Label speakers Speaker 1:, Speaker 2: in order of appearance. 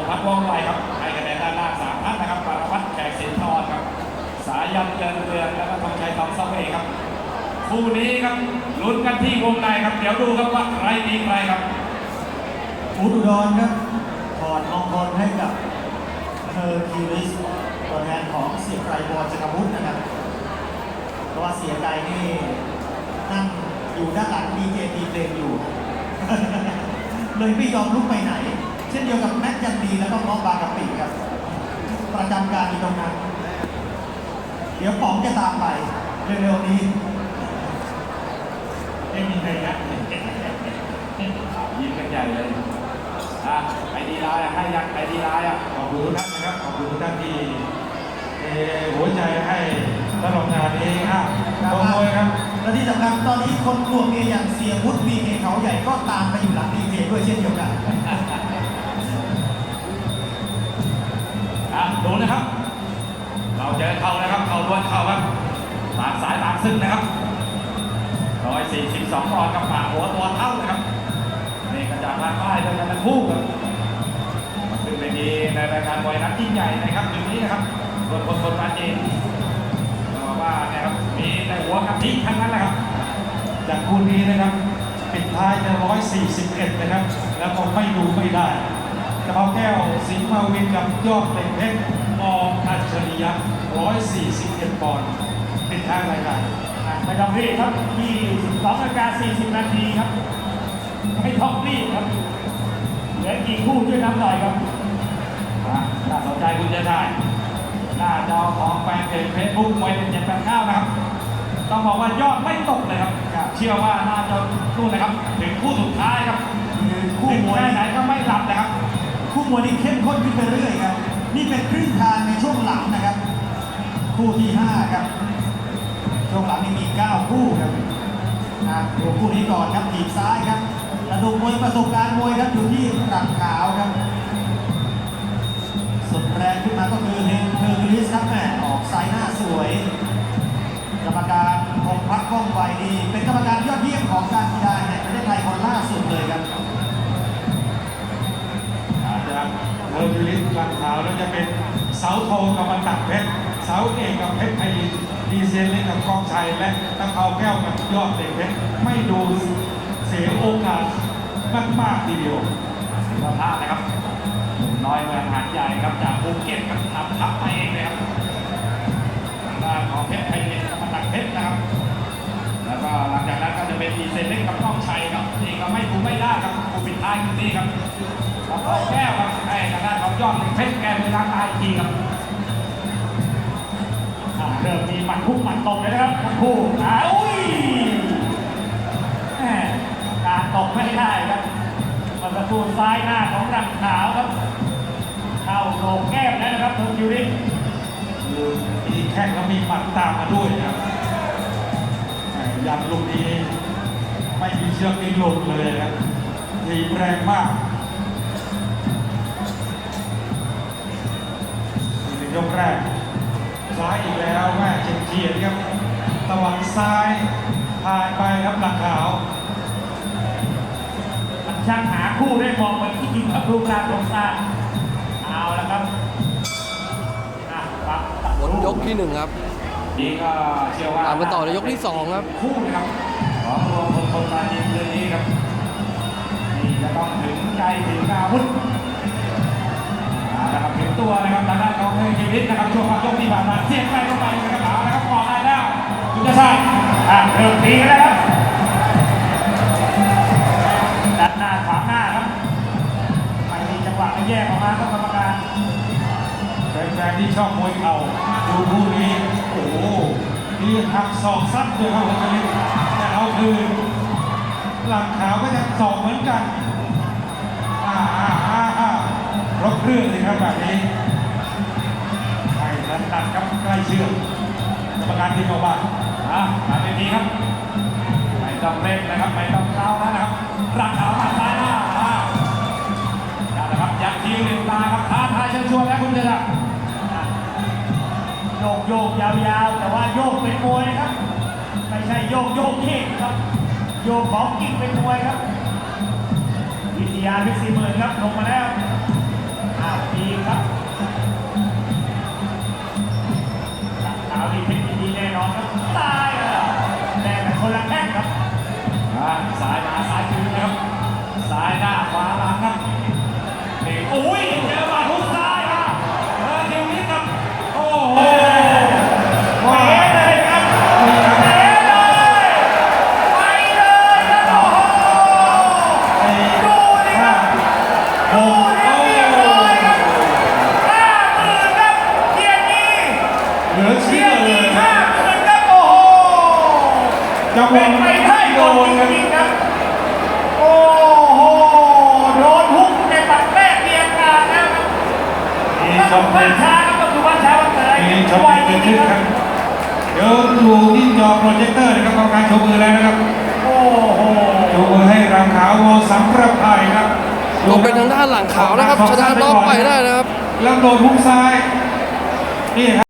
Speaker 1: งพัฒน์ว่องไวครับให้คะแนนด้านหน้าสามท่านนะครับปารวัตรแขกสินทรครับ สายันเจริญเรืองแล้วก็ธงชัยทองเสวครับ คู่นี้ครับลุ้นกันที่วงในครับ เดี๋ยวดูครับว่าใครดีใครครับ
Speaker 2: อุดรครับถอดมงคลให้กับเธอร์คิวลิสตัวแทนของเสียไกรบอลจักรวุฒินะครับ เพราะว่าเสียไกรนี่นั่งอยู่ด้านหลังดีเจตีเพลงอยู่ เลยไม่ยอมลุกไปไหน ช่นเดียวกับแม็กยันดีแล้วก็น้องบางกะปิครับ ประจำการอยู่ตรงนั้น เดี๋ยวป๋องจะตามไปเร็วๆนี้
Speaker 1: ไม่มีใครยักยิ้มกันใหญ่เลยอะไอดีไลน์อะให้ยังไอดีไลน์อะ
Speaker 3: ขอบคุณทุกท่านนะครับขอบคุณทุกท่านที่เอ่อหัวใจให้ตลอดงานนี้อะขอบคุณครับ
Speaker 2: และที่สำคัญตอนนี้คนกลัวเมียอย่างเสียวุฒิมีเอเขาใหญ่ก็ตามไปอยู่หลังดีเจด้วยเช่นเดียวกัน
Speaker 1: ดูนะครับ เราเจอเข่านะครับ เข่าล้วนเข่าครับต่างสายต่างซึ่งนะครับ142ปอนด์กับปากหัวตัวเท่านะครับ นี่ก็จากภาคใต้ด้วยกันทั้งคู่ครับขึ้นเวทีในรายการมวยนัดยิ่งใหญ่นะครับคืนนี้นะครับคนคนคนมาเองบอกว่านี่ยครับมีแต่หัวกับที่ทั้งนั้นแหละครับ
Speaker 3: จากคู่นี้นะครับปิดท้ายใน141 นะครับ แล้วก็ไม่ดูไม่ได้กระเพาแก้วสิงห์มา วินกับยอดเหล็กเพชรมออัจฉริยะ141ปอนด์ปิดท้ายรายการ
Speaker 4: ไม่ต้องรีบครับ22นาฬิกา40 นาทีครับไม่ต้องรีบครับ เหลือกี่คู่ช่วยน้ำหน่อยครับ
Speaker 1: อะถ้าสนใจคุณจะได้ หน้าจอของแฟนเพจเฟซบุ๊กมวยเป็นเจ็ดแปดเก้านะครับ ต้องบอกว่ายอดไม่ตกเลยครับ เชื่อว่าน่าจะนู่นนะครับ ถึงคู่สุดท้ายครับ
Speaker 2: คือคู่
Speaker 1: ถึง
Speaker 2: มวย
Speaker 1: แค่ไหนก็ไม่หลับนะครับ
Speaker 2: คู่มวยนี่เข้มข้นขึ้นไปเรื่อยครับ นี่เป็นครึ่งทางในช่วงหลังนะครับ คู่ที่ 5 ครับ ช่วงหลังนี่มี 9 คู่ครับอะดูคู่นี้ก่อนครับถีบซ้ายครับระดมมวยประสบการณ์มวยครับอยู่ที่รังขาวครับ สุดแรงขึ้นมาก็คือเฮนเทอร์ลิสครับแม่ออกซ้ายหน้าสวย กรรมการพงพักก้องไวดีเป็นกรรมการยอดเยี่ยมของการกีฬาแห่งประเทศไทยคนล่าสุดเลยครับ
Speaker 3: จะเป็นเสาโทกับมันตักเพชรเสาเอกกับเพชรไทยดีเซนเล็กกับกองชัยและตะเภาแก้วกับยอดเหล็กเพชรไม่ดูเสียโอกาสมากๆทีเดียว
Speaker 1: ก็ท่านะครับหนุ่มน้อยเมืองหาดใหญ่ครับจากภูเก็ตครับนำทัพมาเองเลยครับทางด้านของเพชรไทยเล็กกับมันตักเพชรนะครับแล้วก็หลังจากนั้นก็จะเป็นดีเซนเล็กกับกองชัยครับนี่ก็ไม่ถูไม่ได้ครับคู่ปิดท้ายคืนนี้ครับ กับพ่อแก้วครับไอ้ทางด้านของยอดเหล็กเพชรแกเป็นทางตายอีกทีครับ
Speaker 4: อ่าเริ่มมีหมัดคุกหมัดตบเลยนะครับทั้งคู่อ่าอุ้ยแหม่การตบไม่ได้ครับมันประตูซ้ายหน้าของรังขาวครับ เข้าโหนกแก้มแล้วนะครับเทอร์คิวริส
Speaker 3: มีแข้งแล้วมีหมัดตามมาด้วยครับแหม่ยันลูกนี้ไม่มีเชือกนี้หลุดเลยครับทีบแรงมาก ยกแรก ซ้ายอีกแล้วแม่เฉียดเฉียดๆครับตะวันซ้ายผ่านไปครับหลังขาว
Speaker 4: มันช่างหาคู่ได้มองเหมือนที่จริงครับรูปร่างโครงสร้างเอาละครับอะครับ
Speaker 5: หมดยกที่หนึ่งครับ
Speaker 1: นี่ก็เชื่อว่า
Speaker 5: ตามกันต่อในยกที่สองครับ
Speaker 1: คู่นะครับของรวมคนคนมาดีเรื่องนี้ครับนี่จะต้องถึงใจถึงอาวุธ ของเฮยชีวิตนะครับช่วงพักยกที่ผ่านมาเสียบไปเข้าไปนะครับเอาละครับกอดได้แล้วคุณจะใช่
Speaker 4: อะเริ่มตีกันแล้วครับดันหน้าขวางหน้าครับไม่มีจังหวะไม่แยกออกมาครับกรรมการ
Speaker 3: แฟนๆที่ชอบมวยเข่าดูคู่นี้โอ้โหนี่หักศอกซัดด้วยครับวันนี้แต่เอาคืนหลังขาวก็จะศอกเหมือนกัน อ่าอ่าอ่าอ่ารบเครื่องเลยครับแบบนี้ นตัดครับใกล้เชือกกรรมการที่มาบ้าน
Speaker 1: อะตามไปทีครับไม่ต้องเร่งนะครับไม่ต้องเท้าแล้วนะครับรักขาวมาซ้ายหน้าอ่าเอาละครับยักษ์ทีหนึ่งตาครับท้าทายเชิญชวนแล้วคุณเจะได้
Speaker 4: โยกโยกยาวๆ แต่ว่าโยกเป็นมวยครับ ไม่ใช่โยกโยกเท่งครับ โยกของกิ่งเป็นมวยครับ วิทยาพิศรีหมื่นครับลงมาแล้ว
Speaker 2: อ่า
Speaker 3: จังห
Speaker 4: เป็
Speaker 3: วะ
Speaker 4: นไปได้โดนจริงๆครับ โอ้โห โดนทุกในปัดแรกเรียงการนะครับ
Speaker 3: มีช็อตเด็
Speaker 4: นช้าครับประตูบ้านช้าวันเตย
Speaker 3: มีช็อต
Speaker 4: ไว
Speaker 3: เด็ด
Speaker 4: จริงๆค
Speaker 3: เกิดขึ้นค
Speaker 4: รั
Speaker 3: บเดี๋ยวดูที่จอโปรเจคเตอร์นะครับกรรมการโชว์มือแล้วนะครับ
Speaker 4: โอ้โห
Speaker 3: โชว์มือให้รังขาวโมสัมประภัยครับ
Speaker 5: ลงเป็นทางด้านหลังขาวนะครับชนะน็อกไปได้นะครับ
Speaker 3: แล้วโดนทุกซ้ายนี่ครับ